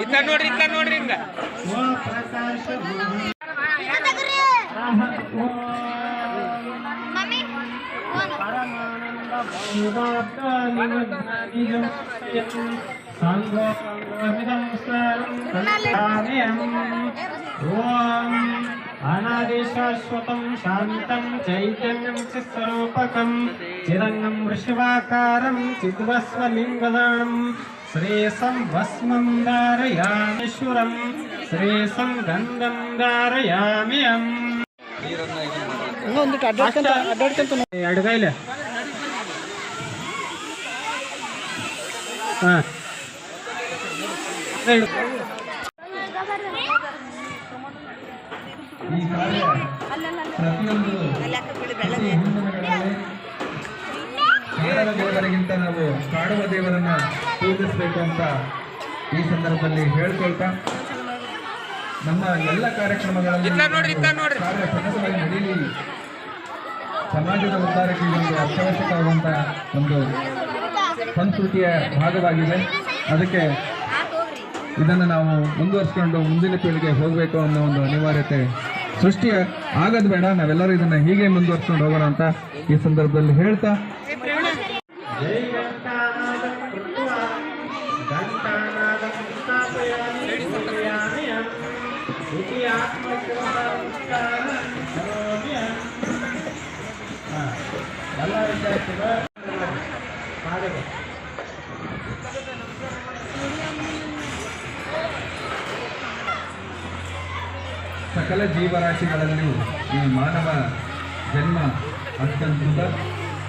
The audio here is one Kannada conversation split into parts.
ಇತ್ತ ನೋಡ್ರಿ ಇತ್ತ ನೋಡ್ರಿ ಹಿಂಗ ఓం అనాదిశాశ్వతం శాంతం చైతన్యం చిస్వరూపకం చిరంగం వృషివాకారం చిద్వస్వలింగదానం. శ్రేసం వస్మం ధారయామీశ్వరం. శ్రేసం గంధం ధారయామి అడగాయలే ಪ್ರತಿಯೊಂದು ದೇವರಿಗಿಂತ ನಾವು ಕಾಡುವ ದೇವರನ್ನ ಪೂಜಿಸಬೇಕು ಅಂತ ಈ ಸಂದರ್ಭದಲ್ಲಿ ಹೇಳ್ಕೊಳ್ತಾ ನಮ್ಮ ಎಲ್ಲ ಕಾರ್ಯಕ್ರಮಗಳಲ್ಲಿ ಸತತವಾಗಿ ನಡೀಲಿ ಸಮಾಜದ ಉದ್ಧಾರಕ್ಕೆ ಒಂದು ಅತ್ಯವಶ್ಯಕವಾದಂತಹ ಒಂದು ಸಂಸ್ಕೃತಿಯ ಭಾಗವಾಗಿದೆ. ಅದಕ್ಕೆ ಇದನ್ನು ನಾವು ಮುಂದುವರಿಸ್ಕೊಂಡು ಮುಂದಿನ ಪೀಳಿಗೆ ಹೋಗಬೇಕು ಅನ್ನೋ ಒಂದು ಅನಿವಾರ್ಯತೆ ಸೃಷ್ಟಿ ಆಗದ್ ಬೇಡ. ನಾವೆಲ್ಲರೂ ಇದನ್ನ ಹೀಗೆ ಮುಂದುವರ್ಸ್ಕೊಂಡು ಹೋಗೋಣ ಅಂತ ಈ ಸಂದರ್ಭದಲ್ಲಿ ಹೇಳ್ತಾ जय ಸಕಲ ಜೀವರಾಶಿಗಳಲ್ಲಿ ಈ ಮಾನವ ಜನ್ಮ ಅತ್ಯಂತ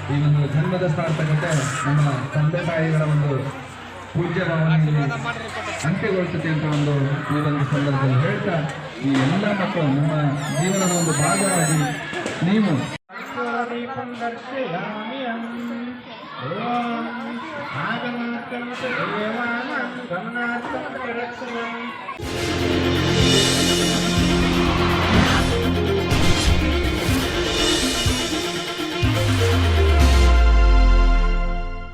ಈ ಒಂದು ಜನ್ಮದ ಸಾರ್ಥಕತೆ ನಮ್ಮ ತಂದೆ ತಾಯಿಗಳ ಒಂದು ಪೂಜ್ಯ ಭಾವನೆಯಲ್ಲಿ ಅಂತ್ಯಗೊಳಿಸುತ್ತೆ ಅಂತ ಒಂದು ಈ ಒಂದು ಸಂದರ್ಭದಲ್ಲಿ ಹೇಳ್ತಾ, ಈ ಎಲ್ಲ ಮಕ್ಕಳು ನಮ್ಮ ಜೀವನದ ಒಂದು ಭಾಗವಾಗಿ ನೀವು. ಆಗಮನಾರ್ಥಂ ದೇವಾನಾಂ.